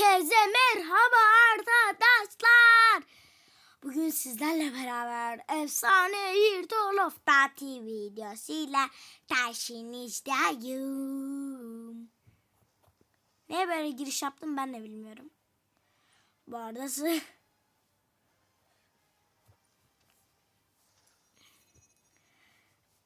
Herkese merhaba arkadaşlar. Bugün sizlerle beraber efsane Yurtol of TV videosuyla karşınızdayım. Neye böyle giriş yaptım ben de bilmiyorum. Bu arada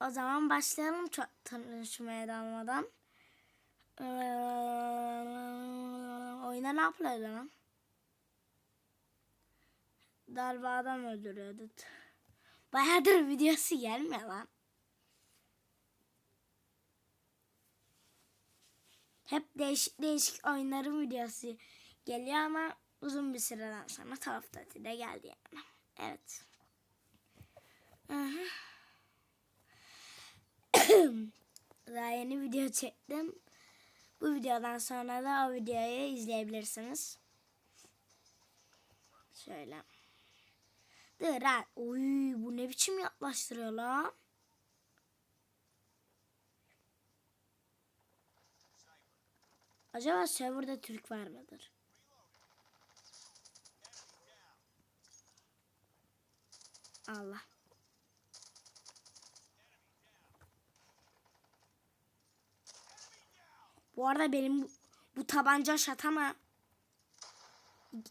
O zaman başlayalım çok tanışmaya dalmadan. Ee, oyuna ne yapılıyordu lan? Darbe adam öldürüyordu. Bayağıdır videosu gelmiyor lan. Hep değişik değişik oyunların videosu geliyor ama uzun bir süreden sonra Taraf de geldi yani. Evet. Aha. Daha yeni video çektim. Bu videodan sonra da o videoyu izleyebilirsiniz. Şöyle. Ha. Uy bu ne biçim yaklaştırıyor lan. Acaba serverda Türk var mıdır? Allah. Bu arada benim bu, tabanca şatama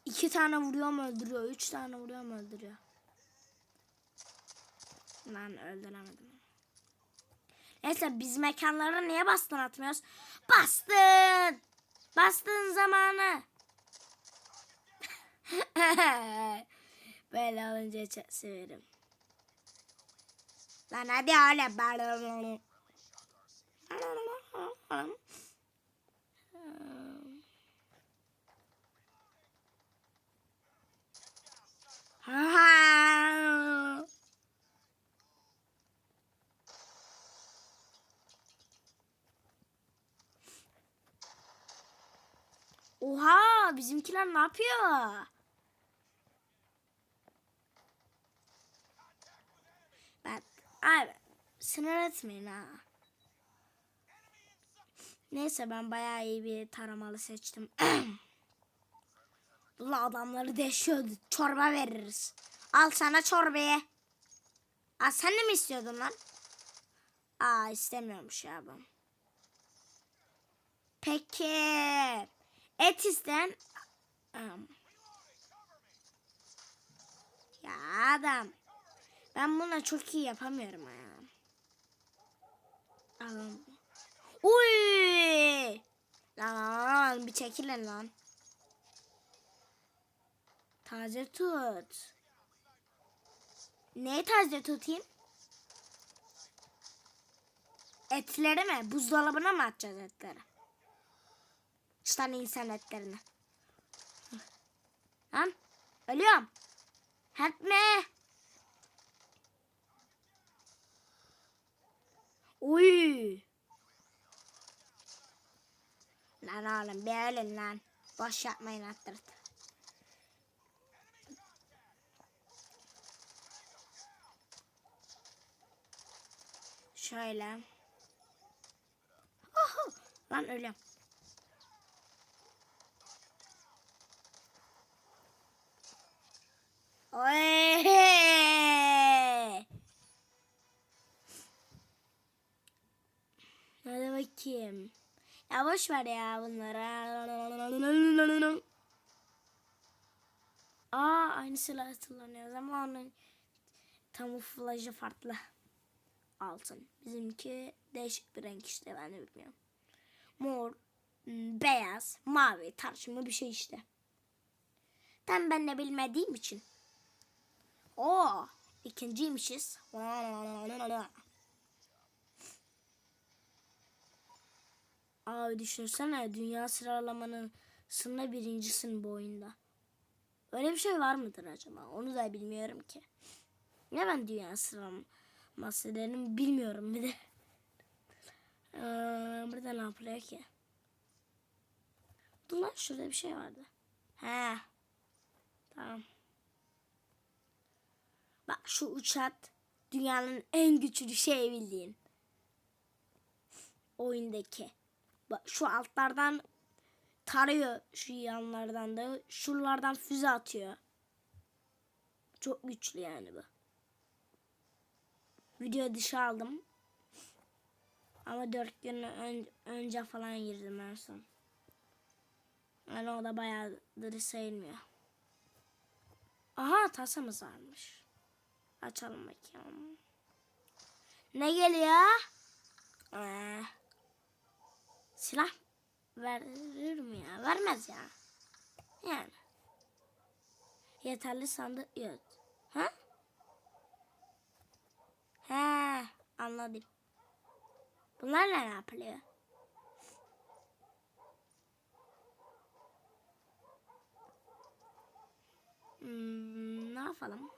iki tane vuruyor mu öldürüyor, üç tane vuruyor mu öldürüyor. Lan öldüremedim. Neyse biz mekanlara niye bastın atmıyoruz? Bastın! Bastın zamanı. Böyle olunca çok severim. Lan hadi öyle. Oha bizimkiler ne yapıyor? Ben abi sınır etmeyin ha. Neyse ben bayağı iyi bir taramalı seçtim. Bunlar adamları deşiyordu. Çorba veririz. Al sana çorbayı. Aa, sen de mi istiyordun lan? Aa istemiyormuş ya ben. Peki. Et isten. Am. Ya adam. Ben buna çok iyi yapamıyorum ya. Alın. Uy! Lan, lan, lan bir çekilin lan. Taze tut. Neyi taze tutayım? Etleri mi? Buzdolabına mı atacağız etleri? İşte insan etlerini. Lan ölüyorum. Help me. Uy. Lan oğlum bir ölün lan. Boş yapmayın attırdı. Şöyle. Oho! Lan ölüyorum. Oy! Hadi bakayım. Ya boş ver ya bunlara. Aa aynı silah kullanıyoruz ama onun kamuflajı farklı. Altın. Bizimki değişik bir renk işte ben de bilmiyorum. Mor, m, beyaz, mavi tartışma bir şey işte. Tam ben de bilmediğim için. Oo, ikinciymişiz. Abi düşünsene dünya sıralamanın sınırı birincisin bu oyunda. Öyle bir şey var mıdır acaba? Onu da bilmiyorum ki. Ne ben dünya sıralaması derim bilmiyorum bir de. Ee, burada ne yapılıyor ki? Dur lan şurada bir şey vardı. He. Tamam. Bak şu uçak dünyanın en güçlü şey bildiğin. Oyundaki. Bak şu altlardan tarıyor şu yanlardan da. Şuralardan füze atıyor. Çok güçlü yani bu. Video dışı aldım. Ama dört gün ön- önce falan girdim en son. Yani o da bayağıdır sayılmıyor. Aha tasamız varmış. Açalım bakayım. Ne geliyor? Ee, silah verir mi ya? Vermez ya. Yani. Yeterli sandık yok. Ha? He, anladım. Bunlarla ne yapılıyor? Hmm, ne yapalım?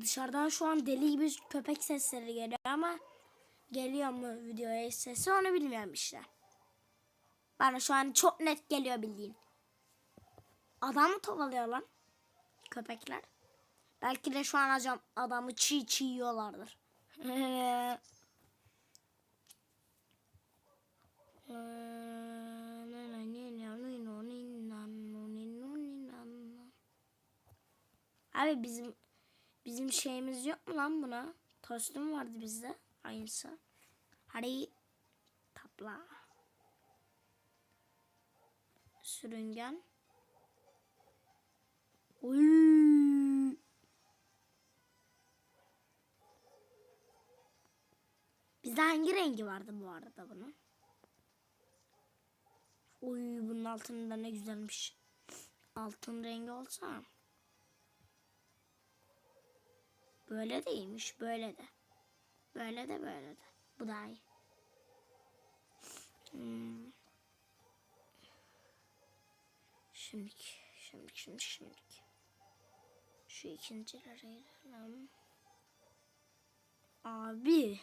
Dışarıdan şu an deli gibi köpek sesleri geliyor ama geliyor mu videoya sesi onu bilmiyorum işte. Bana şu an çok net geliyor bildiğin. Adam mı kovalıyor lan? Köpekler. Belki de şu an acam adamı çiğ çiğ yiyorlardır. Abi bizim bizim şeyimiz yok mu lan buna? Tostum vardı bizde. Aynısı. Hadi tapla. Sürüngen. Uy. Bizde hangi rengi vardı bu arada bunun? Uy bunun altında ne güzelmiş. Altın rengi olsa. Böyle değilmiş. Böyle de. Böyle de böyle de. Bu daha iyi. Hmm. Şimdiki, şimdiki, şimdiki, şimdiki. Şu ikincileri girelim. Abi.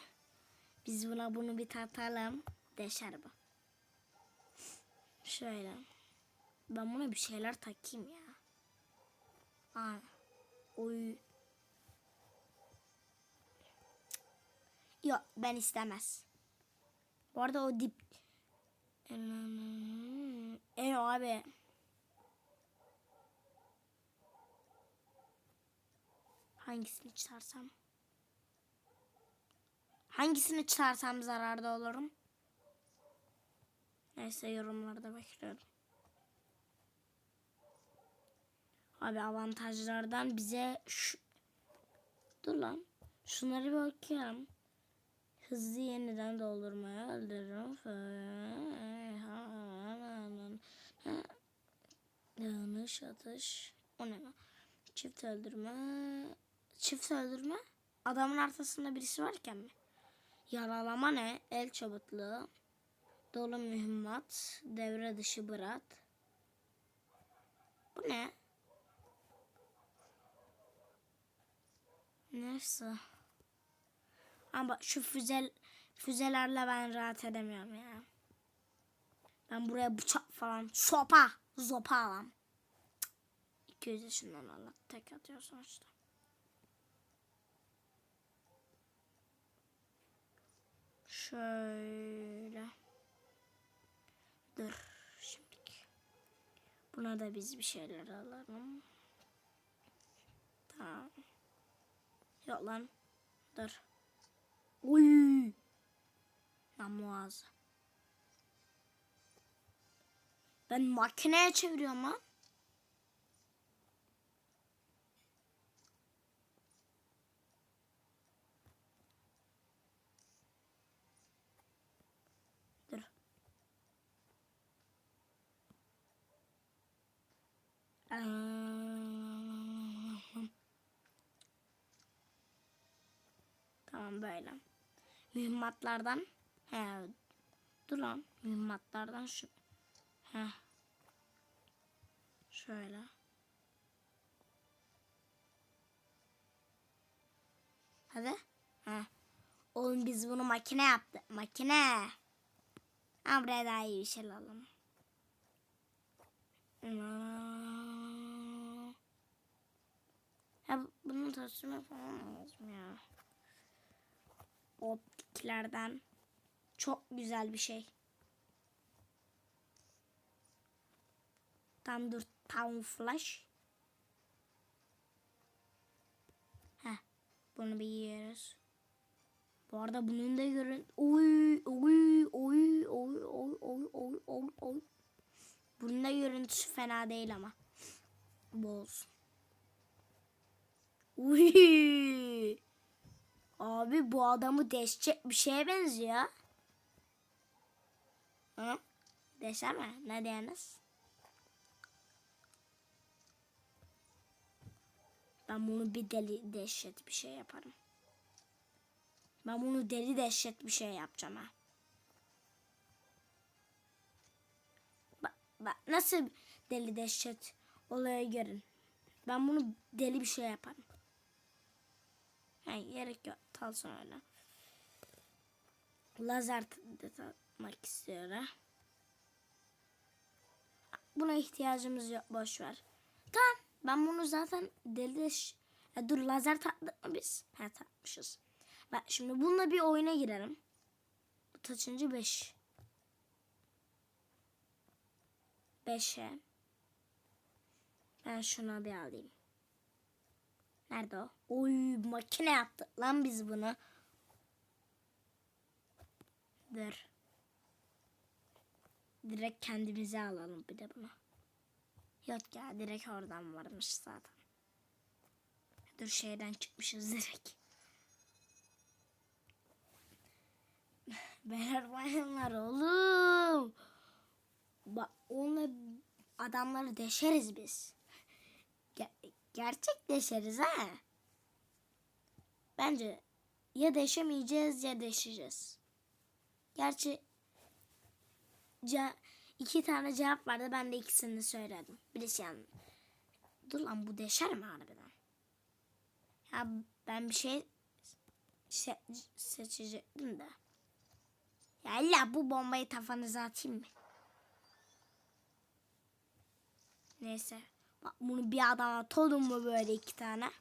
Biz buna bunu bir tatalım. Deşer bu. Şöyle. Ben buna bir şeyler takayım ya. Aa. Oy. Yok ben istemez. Bu arada o dip... E abi. Hangisini çıkarsam? Hangisini çıkarsam zararda olurum? Neyse yorumlarda bekliyorum. Abi avantajlardan bize şu... Dur lan. Şunları bir okuyalım. Hızlı yeniden doldurmaya öldürürüm. Dağınış atış. O ne lan? Çift öldürme. Çift öldürme. Adamın arkasında birisi varken mi? Yaralama ne? El çabukluğu. Dolu mühimmat. Devre dışı bırak. Bu ne? Neyse. Ama şu füzel füzelerle ben rahat edemiyorum ya. Ben buraya bıçak falan sopa zopa alam. 200 yaşından Allah tek atıyor sonuçta. Şöyle. Dur şimdiki. Buna da biz bir şeyler alalım. Tamam. Yok lan. Dur. Uy. Lan muazzı. Ben makineye çeviriyorum lan. Dur. Aa. Tamam böyle. Mühimmatlardan he dur lan mühimmatlardan şu. He. Şöyle. Hadi. He. Oğlum biz bunu makine yaptık makine. Ha buraya daha iyi bir şey alalım Ya bunun tasarımı falan lazım ya. O tiklerden çok güzel bir şey. Tam dur Town Flash. Heh. Bunu bir yiyoruz. Bu arada bunun da görün. Oy oy oy oy oy oy oy oy oy. Bunun da görüntüsü fena değil ama. Bu olsun. Uy. Abi bu adamı deşecek bir şeye benziyor. Hı? Desene ne diyorsunuz? Ben bunu bir deli dehşet bir şey yaparım. Ben bunu deli dehşet bir şey yapacağım ha. Bak, bak nasıl deli dehşet olayı görün. Ben bunu deli bir şey yaparım. Yani gerek yok. Öyle. Lazer de takmak istiyorum. Buna ihtiyacımız yok. Boş ver. Tamam. Ben bunu zaten deli Ya dur lazer taktık mı biz? Ha takmışız. Bak şimdi bununla bir oyuna girelim. Bu kaçıncı? Beş. Beşe. Ben şuna bir alayım. Nerede o? Oy makine yaptık lan biz bunu. Dur. Direkt kendimize alalım bir de bunu. Yok ya direkt oradan varmış zaten. Dur şeyden çıkmışız direkt. Beyler bayanlar oğlum. Bak onunla adamları deşeriz biz. Ger- gerçek deşeriz ha. Bence ya deşemeyeceğiz ya deşeceğiz. Gerçi ce- iki tane cevap vardı ben de ikisini söyledim. Birisi yani dur lan bu deşer mi harbiden? Ya ben bir şey se- seçecektim de. Ya illa bu bombayı kafanıza atayım mı? Neyse. Bak bunu bir adama atalım mu böyle iki tane?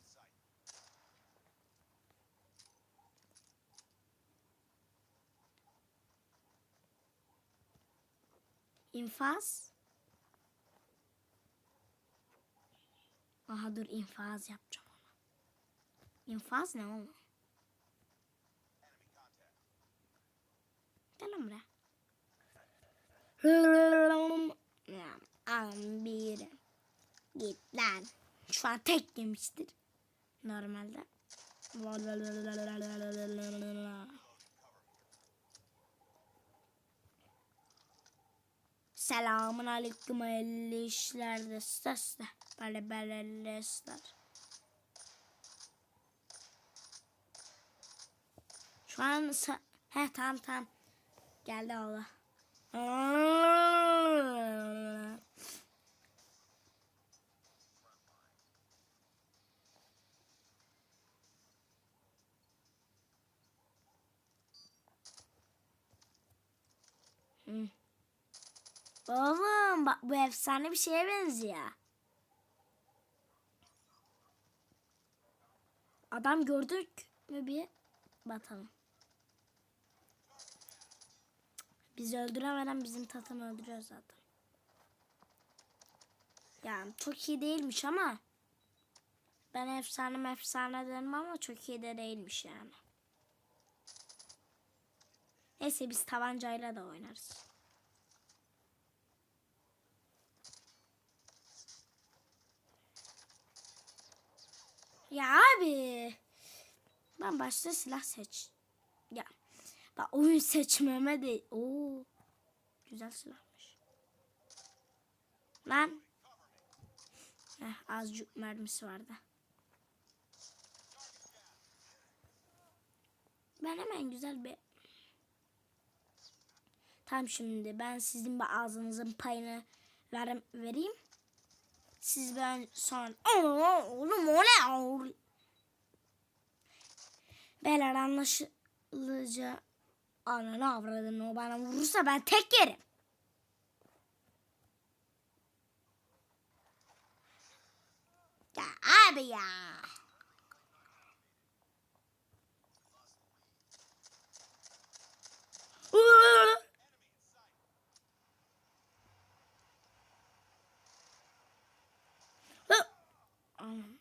İnfaz. Aha dur infaz yapacağım ona. İnfaz ne oğlum? Gel lan buraya. Ya, Alın bir. Git lan. Şu an tek yemiştir. Normalde. Selamun aleyküm hayırlı işlerde sesle. Böyle böyle işler. Şu an sa- He tamam tamam. Geldi Allah. Oğlum bak bu efsane bir şeye benziyor. Adam gördük mü bir bakalım. Bizi öldüremeden bizim tatım öldürüyor zaten. Yani çok iyi değilmiş ama ben efsane efsane derim ama çok iyi de değilmiş yani. Neyse biz tabancayla da oynarız. Ya abi. Ben başta silah seç. Ya. Bak oyun seçmeme de. Oo. Güzel silahmış. Lan. Heh, azıcık mermisi vardı. Ben hemen güzel bir Tam şimdi ben sizin bir ağzınızın payını ver, vereyim. Siz ben sonra oğlum o ne Beyler anlaşılacağı Ananı avradın o bana vurursa ben tek yerim. Ya abi ya. Um.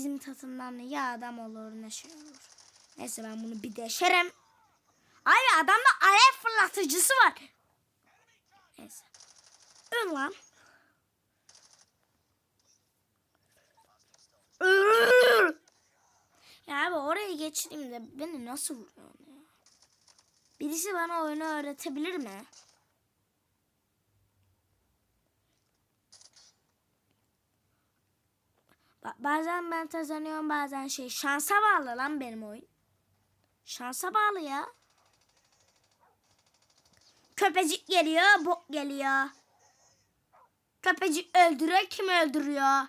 Bizim tatından ya adam olur ne şey olur. Neyse ben bunu bir deşerim. Abi adamda alev fırlatıcısı var. Neyse. Öl lan. Ya abi oraya geçeyim de beni nasıl vuruyorsun ya? Birisi bana oyunu öğretebilir mi? Ba- bazen ben kazanıyorum bazen şey şansa bağlı lan benim oyun. Şansa bağlı ya. Köpecik geliyor, bok geliyor. Köpecik öldürüyor, kim öldürüyor?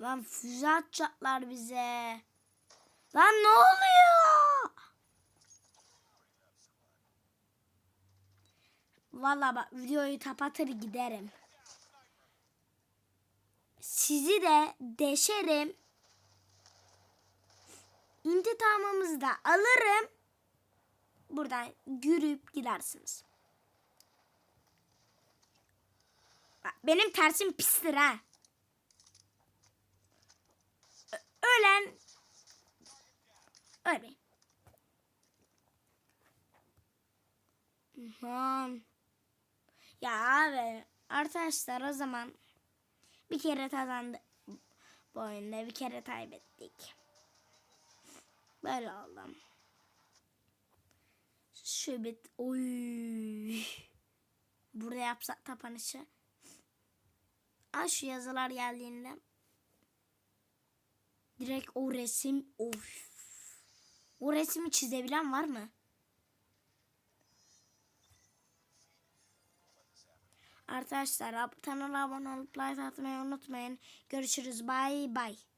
Lan füze atacaklar bize. Lan ne oluyor? Valla bak videoyu kapatır giderim. Sizi de deşerim. İntikamımızı da alırım. Buradan yürüyüp gidersiniz. Bak, benim tersim pistir ha. Ölen ölmeyin. Aman. Ya abi arkadaşlar o zaman bir kere kazandık bu oyunda bir kere kaybettik. Böyle oldum. Şu bit oy. Burada yapsak tapanışı. Ay şu yazılar geldiğinde direkt o resim of. O resmi çizebilen var mı? Arkadaşlar kanala abone olup like atmayı unutmayın. Görüşürüz. Bye bye.